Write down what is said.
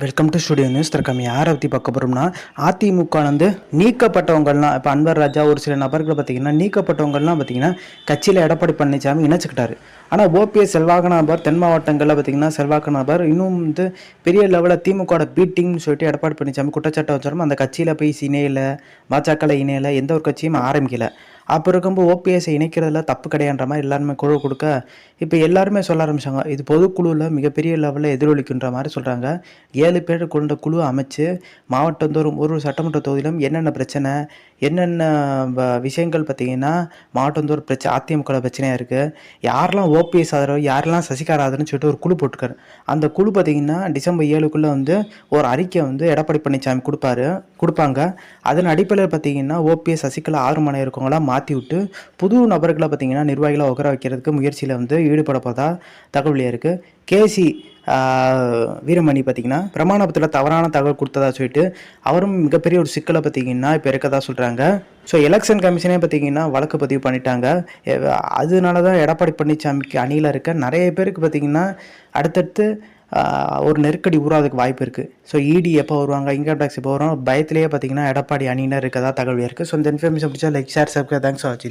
Welcome to studio news தற்கம் யாரை பற்றி பார்க்க போகிறோம்னா அதிமுக வந்து நீக்கப்பட்டவங்கள்லாம் இப்போ அன்பர் ராஜா ஒரு சில நபர்கள் பார்த்தீங்கன்னா நீக்கப்பட்டவங்கள்லாம் பார்த்தீங்கன்னா கட்சியில் எடப்பாடி பழனிசாமி இணைச்சிக்கிட்டாரு. ஆனால் ஓபிஎஸ் செல்வாக்கு நபர் தென் மாவட்டங்களில் பார்த்தீங்கன்னா செல்வாக்கு நபர் இன்னும் வந்து பெரிய லெவலில் திமுகவோட பீட்டிங்னு சொல்லிட்டு எடப்பாடி பழனிசாமி குற்றச்சாட்டை வச்சாலும் அந்த கட்சியில் போய் இணையலை பாஜகவில் இணையலை எந்த ஒரு கட்சியும் ஆரம்பிக்கலை. அப்போ இருக்கும்போது ஓபிஎஸ்ஸை இணைக்கிறதுல தப்பு கிடையான்ற மாதிரி எல்லாருமே குழு கொடுக்க இப்போ எல்லாருமே சொல்ல ஆரம்பிச்சாங்க. இது பொதுக்குழுவில் மிகப்பெரிய லெவலில் எதிரொலிக்குன்ற மாதிரி சொல்கிறாங்க ஏழு பேர் கொண்ட குழு அமைச்சு மாவட்டந்தோறும் ஒரு ஒரு சட்டமன்ற தொகுதியிலும் என்னென்ன பிரச்சனை என்னென்ன வ- விஷயங்கள் பார்த்தீங்கன்னா மாவட்டந்தோறும் பிரச்சனை அதிமுக பிரச்சனையாக இருக்குது யாரெல்லாம் ஓபிஎஸ் ஆதரவு யாரெல்லாம் சசிகலா ஆதரவுன்னு சொல்லிட்டு ஒரு குழு போட்டுருக்காரு. அந்த குழு பார்த்தீங்கன்னா டிசம்பர் ஏழுக்குள்ளே வந்து ஒரு அறிக்கை வந்து எடப்பாடி பழனிசாமி கொடுப்பாரு கொடுப்பாங்க. அதன் அடிப்படையில் பார்த்தீங்கன்னா ஓபிஎஸ் சசிகலா ஆறு இருக்கவங்களாம் மாற்றி விட்டு புது நபர்களை பார்த்தீங்கன்னா நிர்வாகிகளை உக்கர வைக்கிறதுக்கு முயற்சியில் வந்து ஈடுபட போகிறதா தகவல் இருக்குது கேசி வீரமணி பார்த்தீங்கன்னா பிரமாணபத்தில் தவறான தகவல் கொடுத்ததா சொல்லிட்டு அவரும் மிகப்பெரிய ஒரு சிக்கலை பார்த்தீங்கன்னா இப்போ இருக்கதா சொல்கிறாங்க ஸோ எலெக்ஷன் கமிஷனே பார்த்தீங்கன்னா வழக்கு பதிவு பண்ணிட்டாங்க. அதனால தான் எடப்பாடி பழனிசாமிக்கு அணியில் இருக்க நிறைய பேருக்கு பார்த்தீங்கன்னா அடுத்தடுத்து ஒரு நெருக்கடி உருவாதுக்கு வாய்ப்பு இருக்குது ஸோ இடி எப்போ வருவாங்க? இன்கம் டேக்ஸ் எப்போ வருவாங்க? பயத்திலேயே பார்த்தீங்கன்னா எடப்பாடி அணியினர் இருக்கதா தகவல் இருக்குது ஸோ இந்த இன்ஃபர்மேஷன் பிடிச்சா like share subscribe thanks for வாட்சிங்